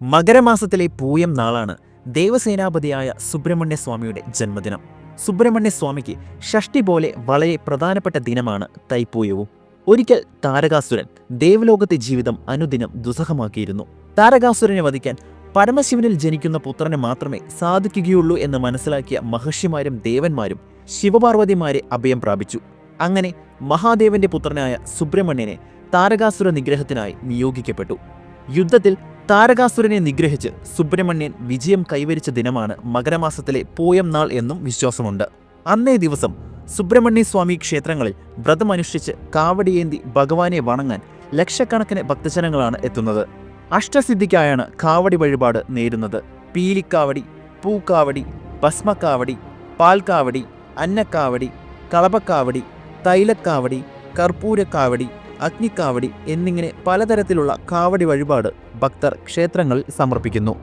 മകരമാസത്തിലെ പൂയം നാളാണ് ദേവസേനാപതിയായ സുബ്രഹ്മണ്യ സ്വാമിയുടെ ജന്മദിനം. സുബ്രഹ്മണ്യ സ്വാമിക്ക് ഷഷ്ടി പോലെ വളരെ പ്രധാനപ്പെട്ട ദിനമാണ് തൈപ്പൂയവും. ഒരിക്കൽ താരകാസുരൻ ദേവലോകത്തെ ജീവിതം അനുദിനം ദുസ്സഹമാക്കിയിരുന്നു. താരകാസുരനെ വധിക്കാൻ പരമശിവനിൽ ജനിക്കുന്ന പുത്രന് മാത്രമേ സാധിക്കുകയുള്ളൂ എന്ന് മനസ്സിലാക്കിയ മഹർഷിമാരും ദേവന്മാരും ശിവപാർവതിമാരെ അഭയം പ്രാപിച്ചു. അങ്ങനെ മഹാദേവന്റെ പുത്രനായ സുബ്രഹ്മണ്യനെ താരകാസുര നിഗ്രഹത്തിനായി നിയോഗിക്കപ്പെട്ടു. യുദ്ധത്തിൽ താരകാസുരനെ നിഗ്രഹിച്ച് സുബ്രഹ്മണ്യൻ വിജയം കൈവരിച്ച ദിനമാണ് മകരമാസത്തിലെ പൂയം നാൾ എന്നും വിശ്വാസമുണ്ട്. അന്നേ ദിവസം സുബ്രഹ്മണ്യ സ്വാമി ക്ഷേത്രങ്ങളിൽ വ്രതമനുഷ്ഠിച്ച് കാവടിയേന്തി ഭഗവാനെ വണങ്ങാൻ ലക്ഷക്കണക്കിന് ഭക്തജനങ്ങളാണ് എത്തുന്നത്. അഷ്ടസിദ്ധിക്കായാണ് കാവടി വഴിപാട് നേരുന്നത്. പീലിക്കാവടി പൂക്കാവടി ഭസ്മക്കാവടി പാൽക്കാവടി അന്നക്കാവടി കളപക്കാവടി തൈലക്കാവടി കർപ്പൂരക്കാവടി അഗ്നിക്കാവടി എന്നിങ്ങനെ പലതരത്തിലുള്ള കാവടി വഴിപാട് ഭക്തർ ക്ഷേത്രങ്ങളിൽ സമർപ്പിക്കുന്നു.